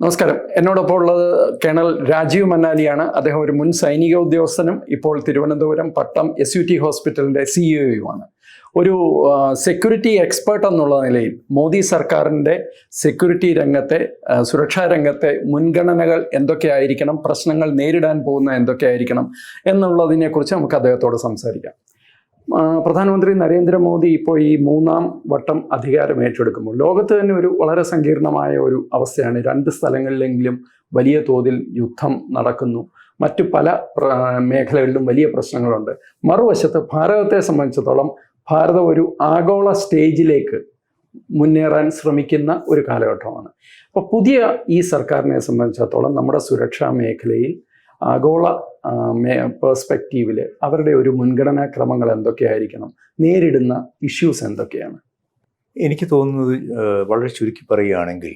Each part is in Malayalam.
നമസ്കാരം. എന്നോടൊപ്പം ഉള്ളത് കേണൽ രാജീവ് മന്നാലിയാണ്. അദ്ദേഹം ഒരു മുൻ സൈനിക ഉദ്യോഗസ്ഥനും ഇപ്പോൾ Thiruvananthapuram Pattom S U T ഹോസ്പിറ്റലിന്റെ സിഇഒയുമാണ് ഒരു സെക്യൂരിറ്റി എക്സ്പേർട്ട് എന്നുള്ള നിലയിൽ മോദി സർക്കാരിന്റെ സെക്യൂരിറ്റി രംഗത്തെ സുരക്ഷാ രംഗത്തെ മുൻഗണനകൾ എന്തൊക്കെയായിരിക്കണം പ്രശ്നങ്ങൾ നേരിടാൻ പോകുന്ന എന്തൊക്കെയായിരിക്കണം എന്നുള്ളതിനെക്കുറിച്ച് നമുക്ക് അദ്ദേഹത്തോട് സംസാരിക്കാം. പ്രധാനമന്ത്രി നരേന്ദ്രമോദി ഇപ്പോൾ ഈ മൂന്നാം വട്ടം അധികാരം ഏറ്റെടുക്കുമ്പോൾ ലോകത്ത് തന്നെ ഒരു വളരെ സങ്കീർണമായ ഒരു അവസ്ഥയാണ്. രണ്ട് സ്ഥലങ്ങളിലെങ്കിലും വലിയ തോതിൽ യുദ്ധം നടക്കുന്നു. മറ്റു പല മേഖലകളിലും വലിയ പ്രശ്നങ്ങളുണ്ട്. മറുവശത്ത് ഭാരതത്തെ സംബന്ധിച്ചിടത്തോളം ഭാരതം ഒരു ആഗോള സ്റ്റേജിലേക്ക് മുന്നേറാൻ ശ്രമിക്കുന്ന ഒരു കാലഘട്ടമാണ്. അപ്പോൾ പുതിയ ഈ സർക്കാരിനെ സംബന്ധിച്ചിടത്തോളം നമ്മുടെ സുരക്ഷാ മേഖലയിൽ ആഗോള പേഴ്സ്പെക്റ്റീവിൽ അവരുടെ ഒരു മുൻഗണനാ ക്രമങ്ങൾ എന്തൊക്കെയായിരിക്കണം? നേരിടുന്ന ഇഷ്യൂസ് എന്തൊക്കെയാണ്? എനിക്ക് തോന്നുന്നത് വളരെ ചുരുക്കി പറയുകയാണെങ്കിൽ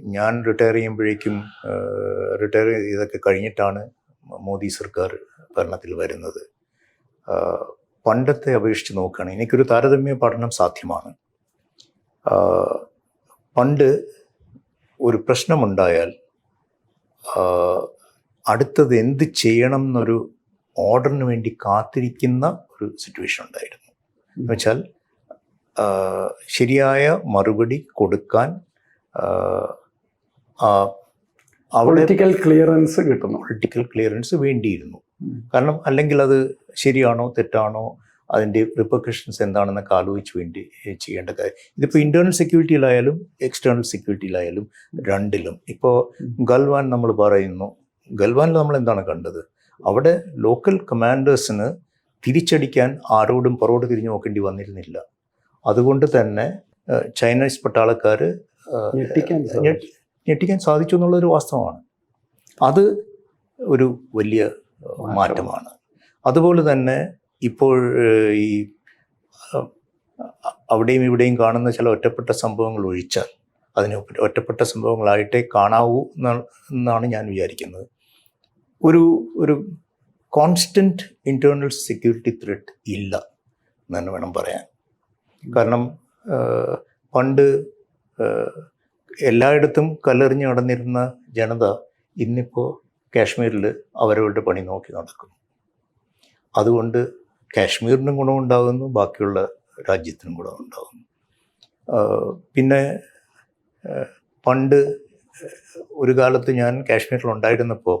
ഞാൻ റിട്ടയർ ചെയ്യുമ്പോഴേക്കും റിട്ടയർ ചെയ്തൊക്കെ കഴിഞ്ഞിട്ടാണ് മോദി സർക്കാർ ഭരണത്തിൽ വരുന്നത്. പണ്ടത്തെ അപേക്ഷിച്ച് നോക്കുകയാണെങ്കിൽ എനിക്കൊരു താരതമ്യ പഠനം സാധ്യമാണ്. പണ്ട് ഒരു പ്രശ്നമുണ്ടായാൽ അടുത്തത് എന്ത് ചെയ്യണം എന്നൊരു ഓർഡറിന് വേണ്ടി കാത്തിരിക്കുന്ന ഒരു സിറ്റുവേഷൻ ഉണ്ടായിരുന്നു. എന്ന് വെച്ചാൽ ശരിയായ മറുപടി കൊടുക്കാൻ പൊളിറ്റിക്കൽ ക്ലിയറൻസ് കിട്ടുന്നു പൊളിറ്റിക്കൽ ക്ലിയറൻസ് വേണ്ടിയിരുന്നു. കാരണം അല്ലെങ്കിൽ അത് ശരിയാണോ തെറ്റാണോ അതിന്റെ റിപ്പർക്കഷൻസ് എന്താണെന്നൊക്കെ ആലോചിച്ച് വേണ്ടി ചെയ്യേണ്ട കാര്യം. ഇതിപ്പോൾ ഇന്റേർണൽ സെക്യൂരിറ്റിയിലായാലും എക്സ്റ്റേണൽ സെക്യൂരിറ്റിയിലായാലും രണ്ടിലും. ഇപ്പോൾ ഗൽവാൻ നമ്മൾ പറയുന്നു ഗൽവാനിൽ നമ്മൾ എന്താണ് കണ്ടത്? അവിടെ ലോക്കൽ കമാൻഡേഴ്സിന് തിരിച്ചടിക്കാൻ ആരോടും പുറകോട്ട് തിരിഞ്ഞു നോക്കേണ്ടി വന്നിരുന്നില്ല. അതുകൊണ്ട് തന്നെ ചൈനീസ് പട്ടാളക്കാർ ഞെട്ടിക്കാൻ സാധിച്ചു. എന്നുള്ളൊരു വാസ്തവമാണ്. അത് ഒരു വലിയ മാറ്റമാണ്. അതുപോലെ തന്നെ ഇപ്പോൾ ഈ അവിടെയും ഇവിടെയും കാണുന്ന ചില ഒറ്റപ്പെട്ട സംഭവങ്ങൾ ഒഴിച്ചാൽ അതിന് ഒറ്റ- ഒറ്റപ്പെട്ട സംഭവങ്ങളായിട്ടേ കാണാവൂ എന്നാണ് ഞാൻ വിചാരിക്കുന്നത്. ഒരു ഒരു കോൺസ്റ്റന്റ് ഇന്റേർണൽ സെക്യൂരിറ്റി ത്രെറ്റ് ഇല്ല എന്ന് തന്നെ വേണം പറയാൻ. കാരണം പണ്ട് എല്ലായിടത്തും കല്ലെറിഞ്ഞ് നടന്നിരുന്ന ജനത ഇന്നിപ്പോൾ കാശ്മീരിൽ അവരവരുടെ പണി നോക്കി നടക്കുന്നു അതുകൊണ്ട് കാശ്മീരിനും ഗുണമുണ്ടാകുന്നു ബാക്കിയുള്ള രാജ്യത്തിനും ഗുണമുണ്ടാകുന്നു. പിന്നെ പണ്ട് ഒരു കാലത്ത് ഞാൻ കാശ്മീരിൽ ഉണ്ടായിരുന്നപ്പോൾ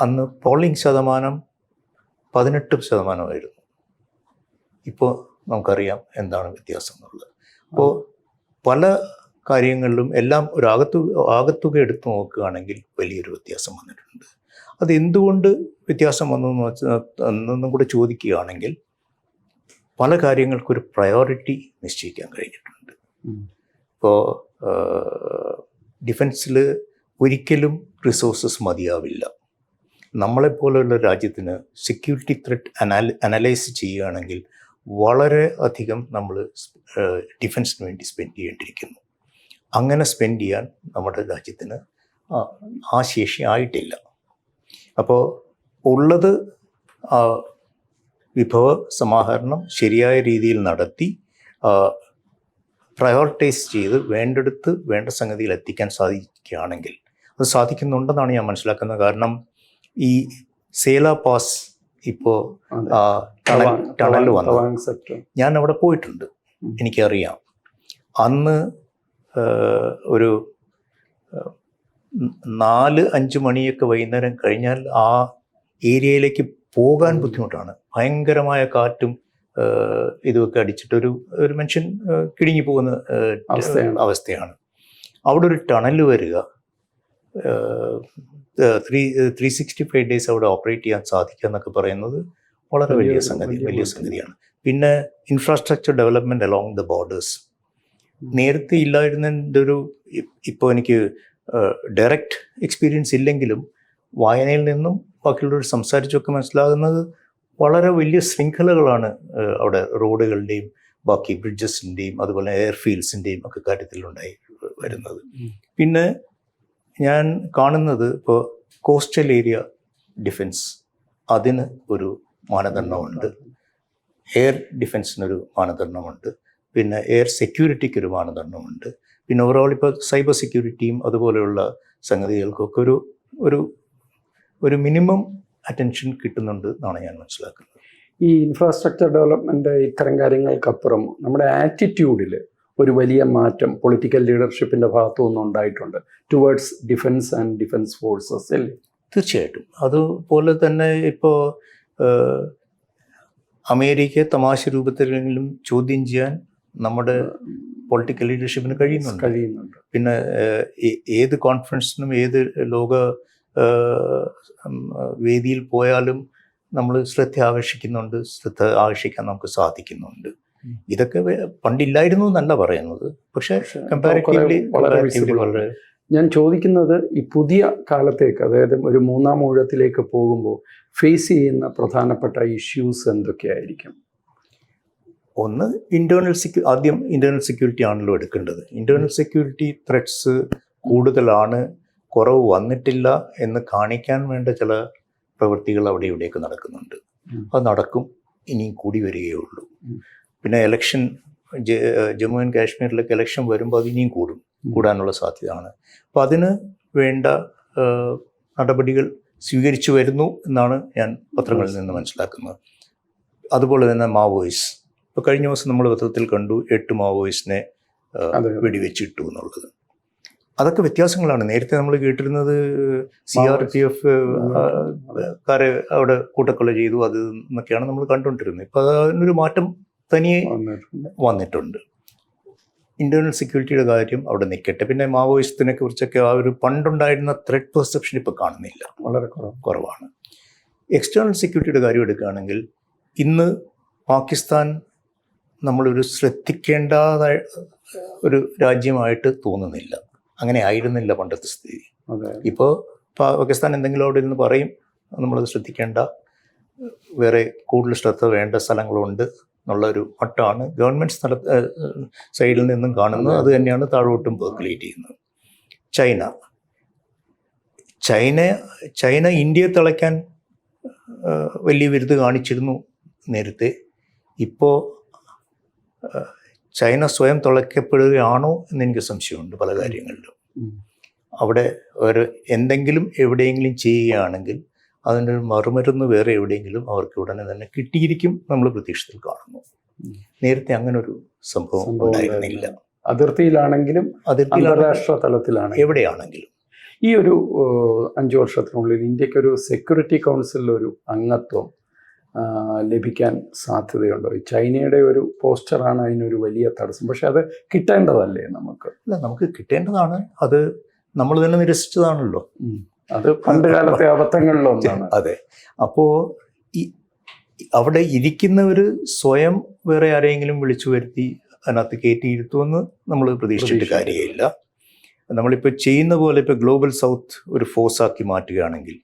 അന്ന് പോളിംഗ് ശതമാനം പതിനെട്ട് ശതമാനമായിരുന്നു. ഇപ്പോൾ നമുക്കറിയാം എന്താണ് വ്യത്യാസം എന്നുള്ളത്. അപ്പോൾ പല കാര്യങ്ങളിലും എല്ലാം ഒരു ആകത്തു ആകത്തുക എടുത്തു നോക്കുകയാണെങ്കിൽ വലിയൊരു വ്യത്യാസം വന്നിട്ടുണ്ട്. അത് എന്തുകൊണ്ട് വ്യത്യാസം വന്നു എന്ന് വെച്ചാൽ എന്നൊന്നും കൂടെ ചോദിക്കുകയാണെങ്കിൽ പല കാര്യങ്ങൾക്കൊരു പ്രയോറിറ്റി നിശ്ചയിക്കാൻ കഴിഞ്ഞിട്ടുണ്ട്. ഇപ്പോൾ ഡിഫൻസിൽ ഒരിക്കലും റിസോഴ്സസ് മതിയാവില്ല. നമ്മളെപ്പോലെയുള്ള രാജ്യത്തിന് സെക്യൂരിറ്റി ത്രെറ്റ് അനാലി അനലൈസ് ചെയ്യുകയാണെങ്കിൽ വളരെ അധികം നമ്മൾ ഡിഫൻസിന് വേണ്ടി സ്പെൻഡ് ചെയ്യേണ്ടിയിരിക്കുന്നു. അങ്ങനെ സ്പെൻഡ് ചെയ്യാൻ നമ്മുടെ രാജ്യത്തിന് ആ ശേഷി ആയിട്ടില്ല അപ്പോൾ ഉള്ളത് വിഭവ സമാഹരണം ശരിയായ രീതിയിൽ നടത്തി പ്രയോറിറ്റൈസ് ചെയ്ത് വേണ്ടെടുത്ത് വേണ്ട സംഗതിയിൽ എത്തിക്കാൻ സാധിക്കുകയാണെങ്കിൽ അത് സാധിക്കുന്നുണ്ടെന്നാണ് ഞാൻ മനസ്സിലാക്കുന്നത്. കാരണം ഈ സേല പാസ് ഇപ്പോ. ടണൽ വന്നു ഞാൻ അവിടെ പോയിട്ടുണ്ട്. എനിക്കറിയാം. അന്ന് ഒരു നാല് അഞ്ച് മണിയൊക്കെ വൈകുന്നേരം കഴിഞ്ഞാൽ ആ ഏരിയയിലേക്ക് പോകാൻ ബുദ്ധിമുട്ടാണ്. ഭയങ്കരമായ കാറ്റും ഇതുമൊക്കെ അടിച്ചിട്ടൊരു ഒരു മനുഷ്യൻ കിടുങ്ങി പോകുന്ന അവസ്ഥയാണ്. അവസ്ഥയാണ്. അവിടെ ഒരു ടണൽ വരിക. Three three sixty five days അവിടെ ഓപ്പറേറ്റ് ചെയ്യാൻ സാധിക്കുക എന്നൊക്കെ പറയുന്നത് വളരെ വലിയ സംഗതി വലിയ സംഗതിയാണ്. പിന്നെ infrastructure development along the borders നേരത്തെ ഇല്ലായിരുന്നതിന്റെ ഒരു ഇപ്പോൾ എനിക്ക് ഡയറക്റ്റ് എക്സ്പീരിയൻസ് ഇല്ലെങ്കിലും വായനയിൽ നിന്നും ബാക്കിയുള്ളവർ സംസാരിച്ചൊക്കെ മനസ്സിലാകുന്നത് വളരെ വലിയ ശൃംഖലകളാണ് അവിടെ റോഡുകളുടെയും ബാക്കി ബ്രിഡ്ജസിന്റെയും അതുപോലെ എയർഫീൽഡ്സിന്റെയും ഒക്കെ കാര്യത്തിലുണ്ടായി വരുന്നത്. പിന്നെ ഞാൻ കാണുന്നത് ഇപ്പോൾ കോസ്റ്റൽ ഏരിയ ഡിഫൻസ് അതിന് ഒരു മാനദണ്ഡമുണ്ട്. എയർ ഡിഫൻസിനൊരു മാനദണ്ഡമുണ്ട്. പിന്നെ എയർ സെക്യൂരിറ്റിക്ക് ഒരു മാനദണ്ഡമുണ്ട്. പിന്നെ ഓവറോൾ ഇപ്പോൾ സൈബർ സെക്യൂരിറ്റിയും അതുപോലെയുള്ള സംഗതികൾക്കൊക്കെ ഒരു ഒരു ഒരു മിനിമം അറ്റൻഷൻ കിട്ടുന്നുണ്ട് എന്നാണ് ഞാൻ മനസ്സിലാക്കുന്നത്. ഈ ഇൻഫ്രാസ്ട്രക്ചർ ഡെവലപ്മെന്റ് ഇത്തരം കാര്യങ്ങൾക്കപ്പുറം നമ്മുടെ ആറ്റിറ്റ്യൂഡിൽ ഒരു വലിയ മാറ്റം പൊളിറ്റിക്കൽ ലീഡർഷിപ്പിന്റെ ഭാഗത്തു നിന്നും ഉണ്ടായിട്ടുണ്ട്. Towards defence and defence forces അല്ലേ? തീർച്ചയായിട്ടും. അതുപോലെ തന്നെ ഇപ്പോൾ അമേരിക്കയെ തമാശ രൂപത്തിലെങ്കിലും ചോദ്യം ചെയ്യാൻ നമ്മുടെ പൊളിറ്റിക്കൽ ലീഡർഷിപ്പിന് കഴിയുന്നുണ്ട്. കഴിയുന്നുണ്ട്. പിന്നെ ഏത് കോൺഫറൻസിനും ഏത് ലോക വേദിയിൽ പോയാലും നമ്മൾ ശ്രദ്ധ ആകർഷിക്കുന്നുണ്ട്. ശ്രദ്ധ ആകർഷിക്കാൻ നമുക്ക് സാധിക്കുന്നുണ്ട്. ഇതൊക്കെ പണ്ടില്ലായിരുന്നു എന്നല്ല പറയുന്നത്. പക്ഷെ കമ്പാരിറ്റീവ്ലി വളരെ ഞാൻ ചോദിക്കുന്നത് ഈ പുതിയ കാലത്തേക്ക് അതായത് ഒരു മൂന്നാം ഊഴത്തിലേക്ക് പോകുമ്പോൾ ഫേസ് ചെയ്യുന്ന പ്രധാനപ്പെട്ട ഇഷ്യൂസ് എന്തൊക്കെയായിരിക്കും? ഒന്ന് ഇന്റേണൽ സെക്യൂ ആദ്യം ഇന്റേണൽ സെക്യൂരിറ്റി ആണല്ലോ എടുക്കേണ്ടത്. ഇന്റേണൽ സെക്യൂരിറ്റി ത്രെഡ്സ് കൂടുതലാണ് കുറവ് വന്നിട്ടില്ല എന്ന് കാണിക്കാൻ വേണ്ട ചില പ്രവൃത്തികൾ അവിടെ ഇവിടെയൊക്കെ നടക്കുന്നുണ്ട്. അത് നടക്കും ഇനിയും കൂടി വരികയുള്ളൂ. പിന്നെ ഇലക്ഷൻ ജമ്മു ആൻഡ് കാശ്മീരിലൊക്കെ ഇലക്ഷൻ വരുമ്പോൾ അത് ഇനിയും കൂടും കൂടാനുള്ള സാധ്യതയാണ്. അപ്പോൾ അതിന് വേണ്ട നടപടികൾ സ്വീകരിച്ചു വരുന്നു എന്നാണ് ഞാൻ പത്രങ്ങളിൽ നിന്ന് മനസ്സിലാക്കുന്നത്. അതുപോലെ തന്നെ മാവോയിസ്. ഇപ്പോൾ കഴിഞ്ഞ ദിവസം നമ്മൾ പത്രത്തിൽ കണ്ടു എട്ട് അതെ. വെടിവെച്ചിട്ടു എന്നുള്ളത്. അതൊക്കെ വ്യത്യാസങ്ങളാണ്. നേരത്തെ നമ്മൾ കേട്ടിരുന്നത് സി ആർ പി എഫ് കാരെ അവിടെ കൂട്ടക്കൊല ചെയ്തു അത് എന്നൊക്കെയാണ് നമ്മൾ കണ്ടുകൊണ്ടിരുന്നത്. ഇപ്പം അതിനൊരു മാറ്റം തനിയെ വന്നിട്ടുണ്ട്. ഇന്റേണൽ സെക്യൂരിറ്റിയുടെ കാര്യം അവിടെ നിൽക്കട്ടെ പിന്നെ മാവോയിസത്തിനെ കുറിച്ചൊക്കെ ആ ഒരു പണ്ടുണ്ടായിരുന്ന ത്രെഡ് പെർസെപ്ഷൻ ഇപ്പോൾ കാണുന്നില്ല. വളരെ കുറവ് കുറവാണ്. എക്സ്റ്റേണൽ സെക്യൂരിറ്റിയുടെ കാര്യം എടുക്കുകയാണെങ്കിൽ ഇന്ന് പാകിസ്ഥാൻ നമ്മളൊരു ശ്രദ്ധിക്കേണ്ട ഒരു രാജ്യമായിട്ട് തോന്നുന്നില്ല. അങ്ങനെ ആയിരുന്നില്ല പണ്ടത്തെ സ്ഥിതി. ഇപ്പോൾ പാകിസ്ഥാൻ എന്തെങ്കിലും അവിടെ ഇരുന്ന് പറയും നമ്മളത് ശ്രദ്ധിക്കേണ്ട. വേറെ കൂടുതൽ ശ്രദ്ധ വേണ്ട സ്ഥലങ്ങളുണ്ട്. എന്നുള്ള ഒരു ഗവൺമെന്റ് സ്ഥല സൈഡിൽ നിന്നും കാണുന്നത്. അത്. തന്നെയാണ് താഴോട്ടും പെർക്കുലേറ്റ് ചെയ്യുന്നത്. ചൈന. ചൈന ചൈന ഇന്ത്യയെ തിളയ്ക്കാൻ വലിയ വിരുദ്ധ കാണിച്ചിരുന്നു നേരത്തെ. ഇപ്പോൾ ചൈന സ്വയം തുളയ്ക്കപ്പെടുകയാണോ എന്ന് എനിക്ക് സംശയമുണ്ട് പല കാര്യങ്ങളിലും. അവിടെ ഒരു എന്തെങ്കിലും എവിടെയെങ്കിലും ചെയ്യുകയാണെങ്കിൽ അതിന്റെ ഒരു മറുമരുന്ന് വേറെ എവിടെയെങ്കിലും അവർക്ക് ഉടനെ തന്നെ കിട്ടിയിരിക്കും നമ്മൾ പ്രതീക്ഷത്തിൽ കാണുന്നു. നേരത്തെ അങ്ങനെ ഒരു സംഭവം ഉണ്ടായിരുന്നില്ല. അതിർത്തിയിലാണെങ്കിലും അതിർത്തി അന്താരാഷ്ട്ര തലത്തിലാണ് എവിടെയാണെങ്കിലും. ഈ ഒരു അഞ്ചു വർഷത്തിനുള്ളിൽ ഇന്ത്യയ്ക്ക് ഒരു സെക്യൂരിറ്റി കൗൺസിലിൽ ഒരു അംഗത്വം ലഭിക്കാൻ സാധ്യതയുണ്ടോ? ഈ ചൈനയുടെ ഒരു പോസ്റ്ററാണ് അതിനൊരു വലിയ തടസ്സം. പക്ഷെ അത് കിട്ടേണ്ടതല്ലേ നമുക്ക്? അല്ല നമുക്ക് കിട്ടേണ്ടതാണ്. അത് നമ്മൾ തന്നെ നിരസിച്ചതാണല്ലോ. അത് പണ്ട് കാലത്തെ അബദ്ധങ്ങളിലൊന്നാണ്. അതെ. അപ്പോ ഈ അവിടെ ഇരിക്കുന്നവർ സ്വയം വേറെ ആരെങ്കിലും വിളിച്ചു വരുത്തി അതിനകത്ത് കയറ്റിയിരുത്തുമെന്ന് നമ്മൾ പ്രതീക്ഷിച്ചിട്ട് കാര്യമില്ല. നമ്മളിപ്പോൾ ചെയ്യുന്ന പോലെ ഇപ്പോൾ ഗ്ലോബൽ സൗത്ത് ഒരു ഫോഴ്സ് ഫോഴ്സാക്കി മാറ്റുകയാണെങ്കിൽ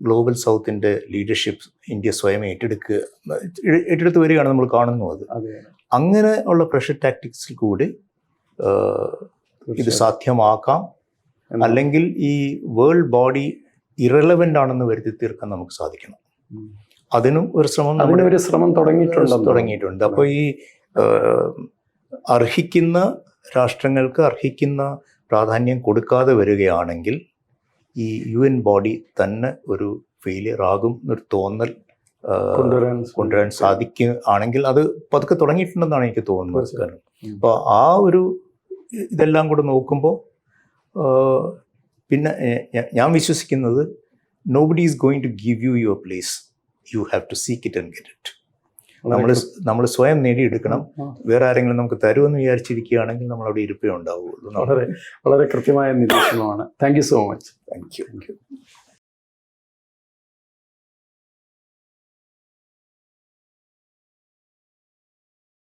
ഗ്ലോബൽ സൗത്തിന്റെ ലീഡർഷിപ്പ് ഇന്ത്യ സ്വയം ഏറ്റെടുക്കുക ഏറ്റെടുത്ത് വരികയാണ് നമ്മൾ കാണുന്നു അത്. അങ്ങനെ ഉള്ള പ്രഷർ ടാക്ടിക്സിൽ കൂടി ഇത് സാധ്യമാക്കാം. അല്ലെങ്കിൽ ഈ വേൾഡ് ബോഡി ഇറലവന്റ് ആണെന്ന് വരുത്തി തീർക്കാൻ നമുക്ക് സാധിക്കണം. അതിനും ഒരു ശ്രമം ഒരു ശ്രമം തുടങ്ങിയിട്ടുണ്ട് തുടങ്ങിയിട്ടുണ്ട്. അപ്പോൾ ഈ അർഹിക്കുന്ന രാഷ്ട്രങ്ങൾക്ക് അർഹിക്കുന്ന പ്രാധാന്യം കൊടുക്കാതെ വരികയാണെങ്കിൽ ഈ യു എൻ ബോഡി തന്നെ ഒരു ഫെയിലിയർ ആകും എന്നൊരു തോന്നൽ കൊണ്ടുവരാൻ കൊണ്ടുവരാൻ സാധിക്കും ആണെങ്കിൽ അത് പതുക്കെ തുടങ്ങിയിട്ടുണ്ടെന്നാണ് എനിക്ക് തോന്നുന്നത്. അപ്പോൾ ആ ഒരു ഇതെല്ലാം കൂടെ നോക്കുമ്പോൾ പിന്നെ ഞാൻ വിശ്വസിക്കുന്നത് nobody is going to give you your place you have to seek it and get it നമ്മൾ നമ്മൾ സ്വയം നേടിയെടുക്കണം. വേറെ ആരെങ്കിലും നമുക്ക് തരുമെന്ന് വിചാരിച്ചിരിക്കുകയാണെങ്കിൽ നമ്മൾ അവിടെ ഇരിപ്പേ ഉണ്ടാവുകയുള്ളൂ വളരെ വളരെ കൃത്യമായ നിരീക്ഷണമാണ്. Thank you so much thank you thank you